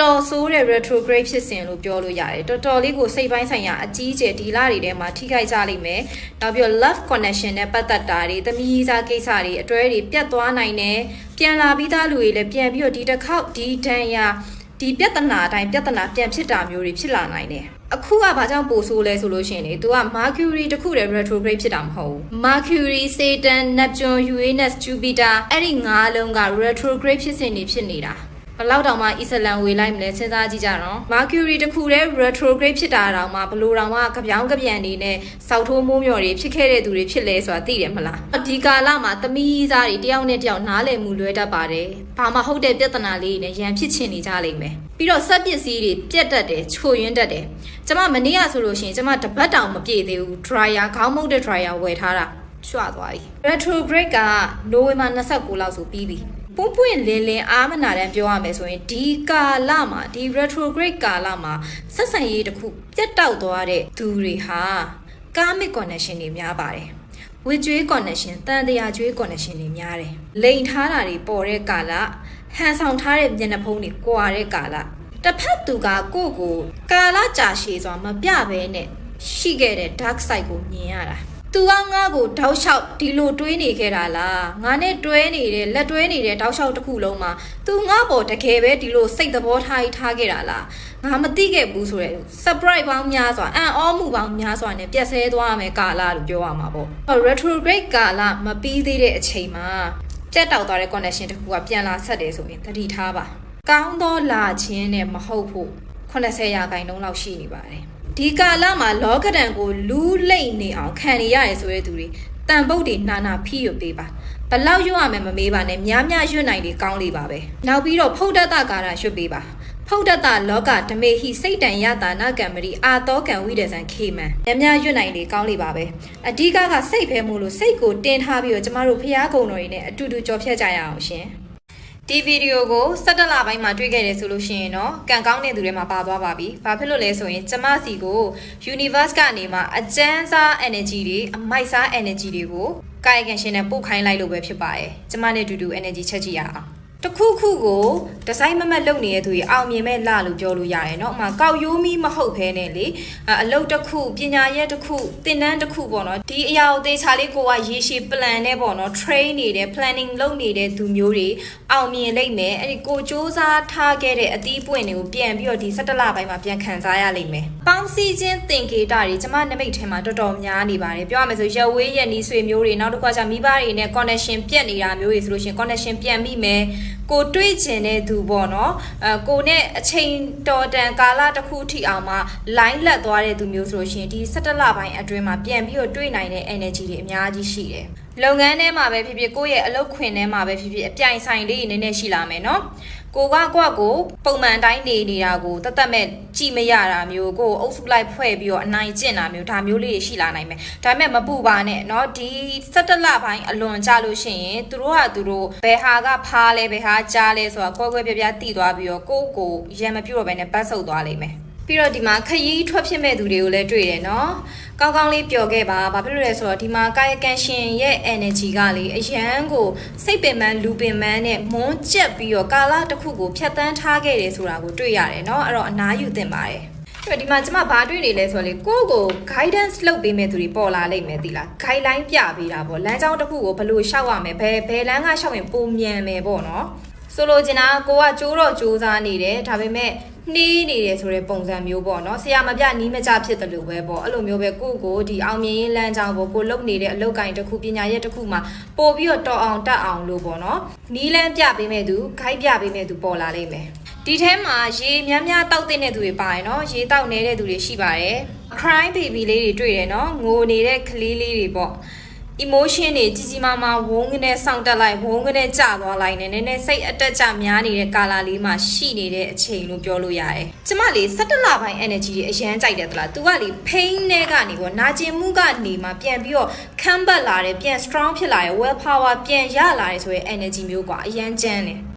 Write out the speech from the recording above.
တော်ဆိုးတဲ့ retrograde ဖြစ်စဉ်လို့ပြောလို့ရတယ်တော်တော်လေးကိုစိတ်ပိုင်းဆိုင်ရာအကြီးအကျယ်ဒီလတွေထဲမှာထိခိုက်ကြလိမ့်မယ်နောက်ပြီးတော့ love connection နဲ့ပတ်သက်တာတွေသမီးစားကိစ္စတွေအတွဲတွေပြတ်သွားနိုင်တယ်ပြန်လာပြီးသားလူတွေလည်းပြန်ပြီးတော့ဒီတစ်ခေါက်ဒီတန်ရာဒီပြဿနာအတိုင်းပြဿနာပြန်ဖြစ်တာမျိုးတွေဖြစ်လာနိုင်တယ်အခုကဘာကြောင့်ပိုဆိုးလဲဆိုလို့ရှိရင်လေ तू က Mercury တခုတည်း retrograde ဖြစ်တာမဟုတ်ဘူး Mercury Saturn Neptune Uranus Jupiter အဲ့ဒီငါးလုံးက retrograde ဖြစ်စဉ်တွေဖြစ်နေတာ ဘလောက်တောင်မှအစ္စလမ်ဝေလိုက်မလဲစဉ်းစားကြည့်ကြတော့ Mercury တခုတည်း retrograde ဖြစ်တာတောင်မှဘလို့တောင်မှကြပြောင်းကြပြန်နေနဲ့စောက်ထိုးမိုးမျော်တွေဖြစ်ခဲ့တဲ့သူတွေဖြစ်လဲဆိုတာသိတယ်မလားဒီကာလမှာသမီးသားတွေတယောက်နဲ့တယောက်နားလည်မှုလွဲတတ်ပါတယ်ဘာမှဟုတ်တဲ့ပြဿနာလေးတွေနဲ့ရန်ဖြစ်ချင်နေကြလိမ့်မယ်ပြီးတော့စက်ပစ္စည်းတွေပြက်တက်တယ်ချိုရင်းတက်တယ်ကျမမနေ့ကဆိုလို့ရှိရင်ကျမတပတ်တောင်မပြည့်သေးဘူး dryer ခေါင်းမုတ်တဲ့ dryer ဝယ်ထားတာရွှသွားပြီ retrograde ကနိုဝင်ဘာ29လောက်ဆိုပြီးပြီ ပွန့်ပွန့်လင်းလင်းအားမနာတမ်းပြောရမယ်ဆိုရင်ဒီကာလမှာဒီ retrograde ကာလမှာဆက်ဆံရေးတစ်ခုပြတ်တောက်သွားတဲ့သူတွေဟာ karmic connection တွေများပါတယ်ဝေကျွေး connection တန်တရားကျွေး connection တွေများတယ်လိန်ထားတာတွေပေါ်တဲ့ကာလဟန်ဆောင်ထားတဲ့မျက်နှာဖုံးတွေကွာတဲ့ကာလတစ်ဖက်သူကကိုယ့်ကိုကာလကြာရှည်စွာမပြဘဲနဲ့ရှိခဲ့တဲ့ dark side ကိုမြင်ရတာ သူကငါ့ကိုတောက်လျှောက်ဒီလိုတွေးနေခဲ့တာလားငါနဲ့တွဲနေတဲ့လက်တွဲနေတဲ့တောက်လျှောက်တစ်ခုလုံးမှာသူငါ့ပေါ်တကယ်ပဲဒီလိုစိတ်သဘောထားကြီးထားခဲ့တာလားငါမသိခဲ့ဘူးဆိုရယ် surprise ပေါင်းများစွာအံ့ဩမှုပေါင်းများစွာနဲ့ပြက်ဆဲသွားရမယ်ကာလလို့ပြောရမှာပေါ့ retrograde ကာလမပြီးသေးတဲ့အချိန်မှာပြတ်တောက်သွားတဲ့ connection တစ်ခုကပြန်လာဆက်တယ်ဆိုရင်သတိထားပါကောင်းသောလာခြင်းနဲ့မဟုတ်ဖို့80ရာခိုင်နှုန်းလောက်ရှိနေပါတယ် ဒီကာလမှာလောကဒဏ်ကိုလူးလိမ့်နေအောင်ခံနေရတယ်ဆိုတဲ့သူတွေတန်ပုတ်တွေနာနာဖိရပေးပါဘလောက်ရွတ်ရမယ်မမေးပါနဲ့များများရွတ်နိုင်လေကောင်းလေပါပဲနောက်ပြီးတော့ဖုတ်တတကာရရွတ်ပေးပါဖုတ်တတလောကဓမေဟိစိတ်တန်ယတာနာကံမရီအာတောကံဝိဒေဇံခေမံများများရွတ်နိုင်လေကောင်းလေပါပဲအဓိကကစိတ်ပဲမို့လို့စိတ်ကိုတင်ထားပြီးတော့ကျမတို့ဖျားကုံတော်တွေနဲ့အတူတူကြော်ဖြတ်ကြရအောင်ရှင် ဒီဗီဒီယိုကို17လပိုင်းမှာတွေ့ခဲ့တယ်ဆိုလို့ရှိရင်တော့ကံကောင်းတဲ့သူတွေမှာပါသွားပါပြီ။ဘာဖြစ်လို့လဲဆိုရင်ကျမစီကို universe ကနေမှအကျန်းစား energy တွေအမိုက်စား energy တွေကိုကာယကံရှင်နဲ့ပို့ခိုင်းလိုက်လို့ပဲဖြစ်ပါတယ်။ကျမနဲ့အတူတူ energy ချက်ကြည့်ရအောင်။ တစ်ခုခုကိုဒီဇိုင်းမမတ်လုပ်နေတဲ့သူတွေအောင်မြင်မဲ့လလို့ပြောလို့ရတယ်เนาะ။ဥပမာကောက်ရိုးမီမဟုတ်ဘဲနဲ့လေအလုပ်တစ်ခုပညာရက်တစ်ခုသင်တန်းတစ်ခုပေါ့နော်။ဒီအရာကိုသေချာလေးကိုကရေရှည် plan နဲ့ပေါ့နော် train နေတဲ့ planning လုပ်နေတဲ့သူမျိုးတွေအောင်မြင်လိမ့်မယ်။အဲ့ဒီကိုစ조사ထားခဲ့တဲ့အသီးပွင့်တွေကိုပြန်ပြီးတော့ဒီ17လပိုင်းမှာပြန်ခံစားရလိမ့်မယ်။ပေါင်းစည်းခြင်းသင်္ကေတတွေကျမနမိတ်ထဲမှာတော်တော်များနေပါတယ်။ပြောရမယ်ဆိုရဝေးရက်နီးဆွေမျိုးတွေနောက်တစ်ခါကျမိဘတွေနဲ့ connection ပြတ်နေတာမျိုးတွေဆိုလို့ရှိရင် connection ပြန်မိမယ်။ ကိုတွေးချင်တဲ့သူပေါ့နော်အဲကိုနဲ့အချိန်တော်တန်ကာလတစ်ခုထိအောင်မှ line လက်သွားတဲ့သူမျိုးဆိုလို့ရှိရင်ဒီ17လပိုင်းအတွင်းမှာပြန်ပြီးတော့တွေးနိုင်တဲ့ energy တွေအများကြီးရှိတယ်လုပ်ငန်းထဲမှာပဲဖြစ်ဖြစ်ကိုယ့်ရဲ့အလုပ်ခွင်ထဲမှာပဲဖြစ်ဖြစ်အပြိုင်ဆိုင်လေးနည်းနည်းရှိလာမယ်နော် ကိုကကိုကကိုပုံမှန်အတိုင်းနေနေတာကိုတတ်တတ်မဲ့ကြည့်မရတာမျိုးကိုအုပ်စုလိုက်ဖွဲ့ပြီးတော့အနိုင်ကျင့်တာမျိုးဒါမျိုးလေးတွေရှိလာနိုင်မယ်ဒါပေမဲ့မပူပါနဲ့เนาะဒီ17လပိုင်းအလွန်ကြလို့ရှိရင်သူတို့ကသူတို့ဘယ်ဟာကဖားလဲဘယ်ဟာကြားလဲဆိုတာကွဲကွဲပြားပြားတည်သွားပြီးတော့ကိုယ့်ကိုရံမပြုတ်တော့ဘဲနဲ့ပတ်ဆုပ်သွားလိမ့်မယ် ပြီးတော့ဒီမှာခရီးထွက်ဖြစ်မဲ့သူတွေကိုလည်းတွေ့တယ်နော်။ကောင်းကောင်းလေးပျော်ခဲ့ပါ။ဘာဖြစ်လို့လဲဆိုတော့ဒီမှာကာယကံရှင်ရဲ့ energy ကလေအရန်ကိုစိတ်ပင်ပန်းလူပင်ပန်းနဲ့မွန်းကျက်ပြီးတော့ကာလတစ်ခုကိုဖြတ်တန်းထားခဲ့တယ်ဆိုတာကိုတွေ့ရတယ်နော်။အဲ့တော့အနားယူသင့်ပါတယ်။အဲ့ဒီမှာကျမဘာတွေ့နေလဲဆိုတော့လေကိုယ့်ကို guidance လုပ်ပေးမဲ့သူတွေပေါ်လာလိမ့်မယ်သီလား guideline ပြပေးတာပေါ့လမ်းကြောင်းတစ်ခုကိုဘယ်လိုရှောက်ရမယ်ဘယ်ဘယ်လမ်းကရှောက်ရင်ပုံမြန်မယ်ပေါ့နော်ဆိုလိုချင်တာကကိုကကြိုးတော့ကြိုးစားနေတယ်ဒါပေမဲ့ နှီးနေတယ်ဆိုတဲ့ပုံစံမျိုးပေါ့နော်ဆရာမပြနီးမကြဖြစ်တယ်လို့ပဲပေါ့အဲ့လိုမျိုးပဲကိုကိုဒီအောင်မြင်ရေးလမ်းကြောင်းပေါ့ကိုလုပ်နေတဲ့အလုပ်ကိုင်တစ်ခုပညာရက်တစ်ခုမှာပို့ပြီးတော့တော်အောင်တက်အောင်လို့ပေါ့နော်နီးလန်းပြပေးမဲ့သူဂိုက်ပြပေးမဲ့သူပေါ်လာလိမ့်မယ်ဒီထဲမှာရေများများတောက်တဲ့သူတွေပါရယ်နော်ရေတောက်နေတဲ့သူတွေရှိပါတယ် crime baby လေးတွေတွေ့တယ်နော်ငိုနေတဲ့ကလေးလေးတွေပေါ့ emotion တွေကြီးကြီးမားမားဝုန်းကနေစောင့်တက်လိုက်ဝုန်းကနေကျသွားလိုက်နဲ့နည်းနည်းစိတ်အတက်ကျများနေတဲ့ကာလာလေးမှာရှိနေတဲ့အချိန်လို့ပြောလို့ရတယ်။ကျမလေ17လပိုင်း energy တွေအရန်ကြိုက်တယ်သလား။ तू ကလေ pain နဲ့ကနေပေါ့နာကျင်မှုကနေမှပြန်ပြီးတော့ခံပတ်လာတယ်ပြန် strong ဖြစ်လာတယ် well power ပြန်ရလာတယ်ဆိုရယ် energy မျိုးကွာအရန်ကျန်းတယ်။